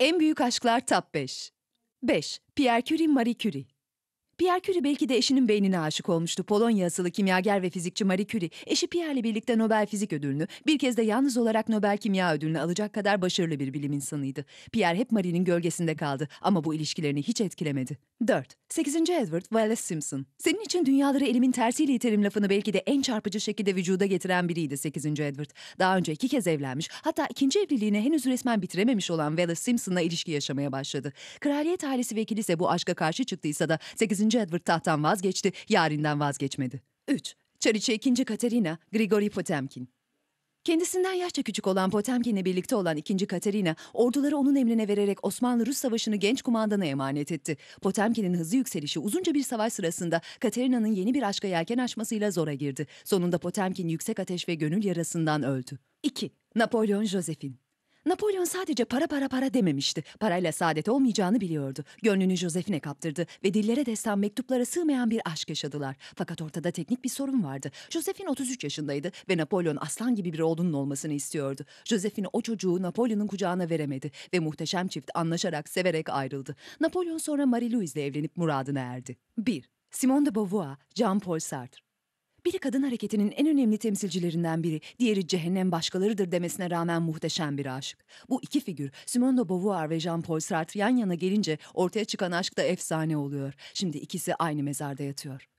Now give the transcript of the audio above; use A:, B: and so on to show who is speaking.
A: En büyük aşklar top 5. 5. Pierre Curie, Marie Curie. Pierre Curie belki de eşinin beynine aşık olmuştu. Polonya asılı kimyager ve fizikçi Marie Curie, eşi Pierre'le birlikte Nobel Fizik Ödülünü, bir kez de yalnız olarak Nobel Kimya Ödülünü alacak kadar başarılı bir bilim insanıydı. Pierre hep Marie'nin gölgesinde kaldı ama bu ilişkilerini hiç etkilemedi. 4. 8. Edward Wallace Simpson. Senin için dünyaları elimin tersiyle iterim lafını belki de en çarpıcı şekilde vücuda getiren biriydi 8. Edward. Daha önce iki kez evlenmiş, hatta ikinci evliliğini henüz resmen bitirememiş olan Wallace Simpson'la ilişki yaşamaya başladı. Kraliyet ailesi ve kilise bu aşka karşı çıktıysa da 8. Edward tahttan vazgeçti, yarinden vazgeçmedi. 3. Çariçe 2. Katerina, Grigori Potemkin. Kendisinden yaşça küçük olan Potemkin'le birlikte olan 2. Katerina, orduları onun emrine vererek Osmanlı-Rus Savaşı'nı genç kumandana emanet etti. Potemkin'in hızlı yükselişi uzunca bir savaş sırasında Katerina'nın yeni bir aşka yelken açmasıyla zora girdi. Sonunda Potemkin yüksek ateş ve gönül yarasından öldü. 2. Napolyon Josephine Napolyon sadece para para para dememişti. Parayla saadet olmayacağını biliyordu. Gönlünü Josephine kaptırdı ve dillere destan mektuplara sığmayan bir aşk yaşadılar. Fakat ortada teknik bir sorun vardı. Josephine 33 yaşındaydı ve Napolyon aslan gibi bir oğlunun olmasını istiyordu. Josephine o çocuğu Napolyon'un kucağına veremedi ve muhteşem çift anlaşarak severek ayrıldı. Napolyon sonra Marie-Louise ile evlenip muradına erdi. 1. Simone de Beauvoir, Jean-Paul Sartre biri kadın hareketinin en önemli temsilcilerinden biri, diğeri cehennem başkalarıdır demesine rağmen muhteşem bir aşık. Bu iki figür Simone de Beauvoir ve Jean-Paul Sartre yan yana gelince ortaya çıkan aşk da efsane oluyor. Şimdi ikisi aynı mezarda yatıyor.